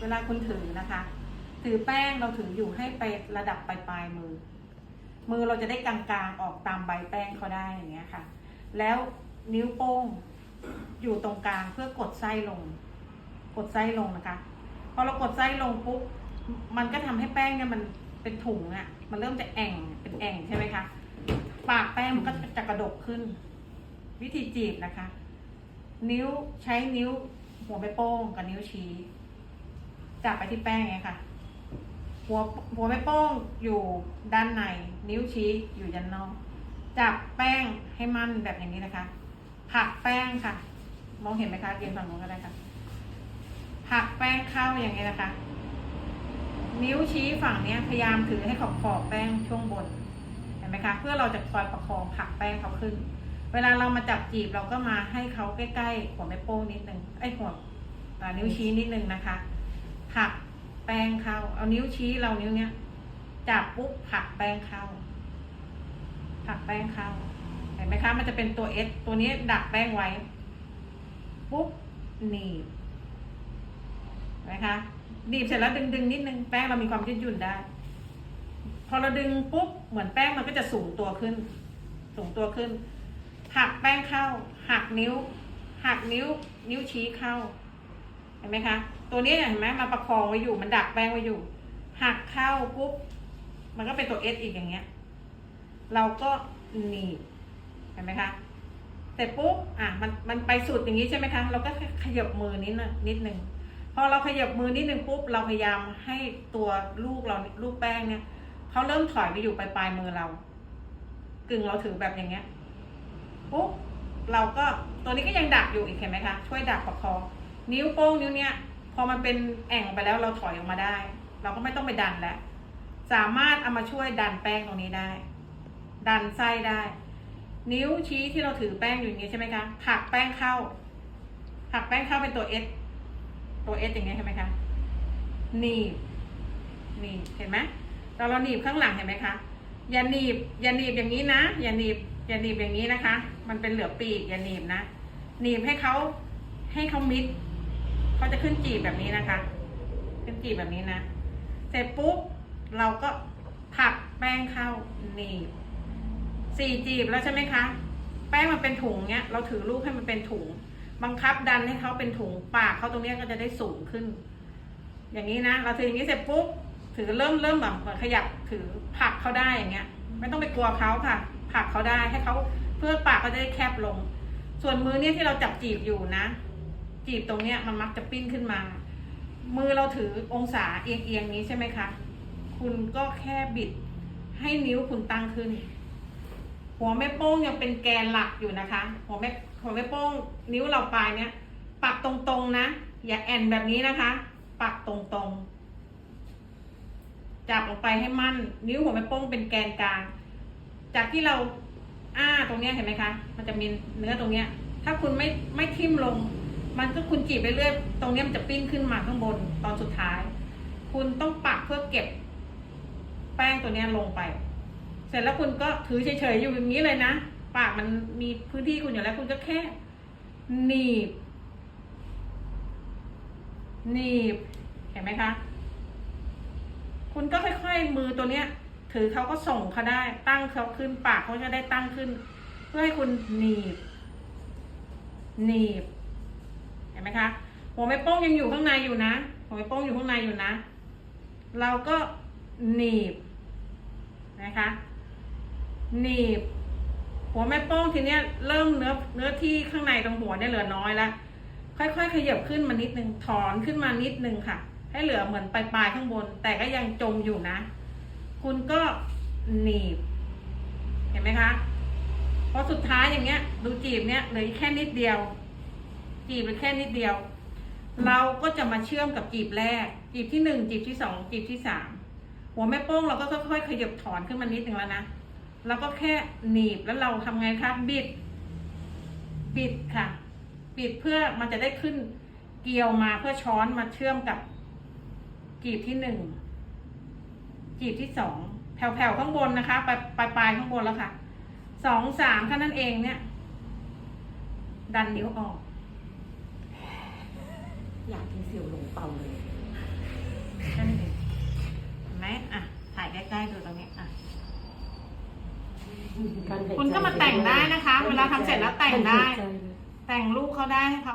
เวลาคุณถือนะคะ ถือแป้งเราถืออยู่ให้ไประดับปลายปลายมือ มือเราจะได้กลางๆออกตามใบแป้งเขาได้อย่างเงี้ยค่ะ แล้วนิ้วโป้งอยู่ตรงกลางเพื่อกดไส้ลง กดไส้ลงนะคะ พอเรากดไส้ลงปุ๊บมันก็ทำให้แป้งเนี่ยมันเป็นถุงอะ่ะ มันเริ่มจะแอ่งเป็นแอ่งใช่ไหมคะปากแป้งมันก็จะกระดกขึ้น วิธีจีบนะคะ นิ้วใช้นิ้วหัวแม่โป้งกับนิ้วชี้ จับไปที่แป้งไงค่ะ หัวหัวแม่โป้งอยู่ด้านใน นิ้วชี้อยู่ด้านนอก จับแป้งให้มั่นแบบอย่างนี้นะคะ ผักแป้งค่ะ มองเห็นไหมคะเรียนฝั่งนู้นก็ได้ค่ะ ผักแป้งเข้าอย่างนี้นะคะ นิ้วชี้ฝั่งเนี้ยพยายามถือให้ขอบขอบแป้งช่วงบน เห็นไหมคะ เพื่อเราจะคอยประคองผักแป้งเขาขึ้น เวลาเรามาจับจีบเราก็มาให้เขาใกล้ๆหัวแม่โป้งนิดนึงไอ้หัวนิ้วชี้นิดนึงนะคะ ผักแป้งเข้าเอานิ้วชี้เรานิ้วเนี้ยจับปุ๊บผักแป้งเข้าผักแป้งเข้าเห็นไหมคะ มันจะเป็นตัวเอสตัวนี้ดักแป้งไว้ ปุ๊บหนีบเห็นไหมคะหนีบเสร็จแล้วดึงดึงนิดนึงแป้งเรามีความยืดหยุ่นได้ พอเราดึงปุ๊บเหมือนแป้งมันก็จะสูงตัวขึ้น สูงตัวขึ้น หักแป้งเข้า หักนิ้ว หักนิ้ว นิ้วชี้เข้า เห็นไหมคะ ตัวนี้เนี่ยเห็นไหมมาประคองไว้อยู่มันดักแป้งไว้อยู่ หักเข้าปุ๊บมันก็เป็นตัวเอสอีกอย่างเงี้ย เราก็หนีบเห็นไหมคะเสร็จปุ๊บอะมันมันไปสุดอย่างนี้ใช่ไหมคะ เราก็ขยับมือนิดนึงนิดนึงพอเราขยับมือนิดนึงปุ๊บเราพยายามให้ตัวลูกเราลูกแป้งเนี่ยเขาเริ่มถอยไปอยู่ปลายปลายมือเรา กึ่งเราถือแบบอย่างเงี้ยปุ๊บเราก็ตัวนี้ก็ยังดักอยู่อีกเห็นไหมคะช่วยดักประคอง นิ้วโป้งนิ้วเนี้ยพอมันเป็นแอ่งไปแล้วเราถอยออกมาได้ เราก็ไม่ต้องไปดันแล้ว สามารถเอามาช่วยดันแป้งตรงนี้ได้ ดันไส้ได้ นิ้วชี้ที่เราถือแป้งอยู่อย่างนี้ใช่ไหมคะผักแป้งเข้าผักแป้งเข้าเป็นตัวเอสตัวเอสอย่างเงี้ยใช่ไหมคะหนีบหนีบเห็นไหมเราเราหนีบข้างหลังเห็นไหมคะอย่าหนีบอย่าหนีบอย่างนี้นะอย่าหนีบอย่าหนีบอย่างนี้นะคะ มันเป็นเหลือปีกอย่าหนีบนะหนีบให้เขาให้เขามิด เขาจะขึ้นจีบแบบนี้นะคะ ขึ้นจีบแบบนี้นะ เสร็จปุ๊บเราก็ผักแป้งเข้าหนีบสี่จีบแล้วใช่ไหมคะ แป้งมันเป็นถุงเนี้ย เราถือลูกให้มันเป็นถุง บังคับดันให้เขาเป็นถุงปากเขาตรงเนี้ยก็จะได้สูงขึ้น อย่างนี้นะ เราถืออย่างนี้เสร็จปุ๊บถือเริ่มเริ่มแบบขยับถือผักเขาได้อย่างเงี้ย ไม่ต้องไปกลัวเขาค่ะผักเขาได้ให้เขาเพื่อปากเขาจะได้แคบลง ส่วนมือเนี่ยที่เราจับจีบอยู่นะ จีบตรงเนี้ยมันมักจะปิ้นขึ้นมา มือเราถือองศาเอียงเอียงๆนี้ใช่ไหมคะ คุณก็แค่บิดให้นิ้วคุณตั้งขึ้น หัวแม่โป้งยังเป็นแกนหลักอยู่นะคะ หัวแม่หัวแม่โป้งนิ้วเราปลายเนี้ยปักตรงๆนะ อย่าแอนแบบนี้นะคะ ปักตรงๆ จับลงไปให้มั่น นิ้วหัวแม่โป้งเป็นแกนกลาง จากที่เราอ้าตรงเนี้ยเห็นไหมคะ มันจะมีเนื้อตรงเนี้ย ถ้าคุณไม่ไม่ทิ่มลง มันก็คุณจีบไปเรื่อยตรงนี้มันจะปิ้นขึ้นมาข้างบนตอนสุดท้าย คุณต้องปักเพื่อเก็บ แป้งตัวนี้ลงไป เสร็จแล้วคุณก็ถือเฉยๆอยู่อย่างนี้เลยนะปากมันมีพื้นที่คุณอยู่แล้วคุณก็แค่หนีบหนีบเห็นไหมคะ คุณก็ค่อยๆมือตัวเนี้ย ถือเขาก็ส่งเขาได้ ตั้งเขาขึ้นปากเขาจะได้ตั้งขึ้น เพื่อให้คุณหนีบ หนีบ ห็นไหมคะ หัวแม่โป้งยังอยู่ข้างในอยู่นะ หัวแม่โป้งอยู่ข้างในอยู่นะ เราก็หนีบนะคะ หนีบ หัวแม่โป้งทีเนี้ยเริ่มเนื้อเนื้อที่ข้างในตรงหัวเนี่ยเหลือน้อยแล้วค่อยๆขยับขึ้นมานิดนึงถอนขึ้นมานิดนึงค่ะ ให้เหลือเหมือนปลายๆข้างบน แต่ก็ยังจมอยู่นะ คุณก็หนีบ เห็นไหมคะพอสุดท้ายอย่างเงี้ย ดูจีบเนี้ยเหลือแค่นิดเดียว จีบเหลือแค่นิดเดียว เราก็จะมาเชื่อมกับจีบแรก จีบที่หนึ่งจีบที่สองจีบที่สามหัวแม่โป้งเราก็ค่อยๆขยับถอนขึ้นมานิดหนึ่งแล้วนะแล้วก็แค่หนีบแล้วเราทำไงครับบิด บิดค่ะ บิดเพื่อมันจะได้ขึ้นเกลียวมาเพื่อช้อนมาเชื่อมกับกีบที่หนึ่งกีบที่สองแผ่วๆข้างบนนะคะปลายปลายปลายข้างบนแล้วค่ะสองสามแค่นั้นเองเนี่ย ดันนิ้วออก อยากกินเสี่ยวหลงเปาเลยนั่นเองไหมอะ ถ่ายใกล้ๆดูตรงนี้อะ คุณก็มาแต่งได้นะคะ เวลาทำเสร็จแล้วแต่งได้ แต่งรูปเขาได้ให้เขา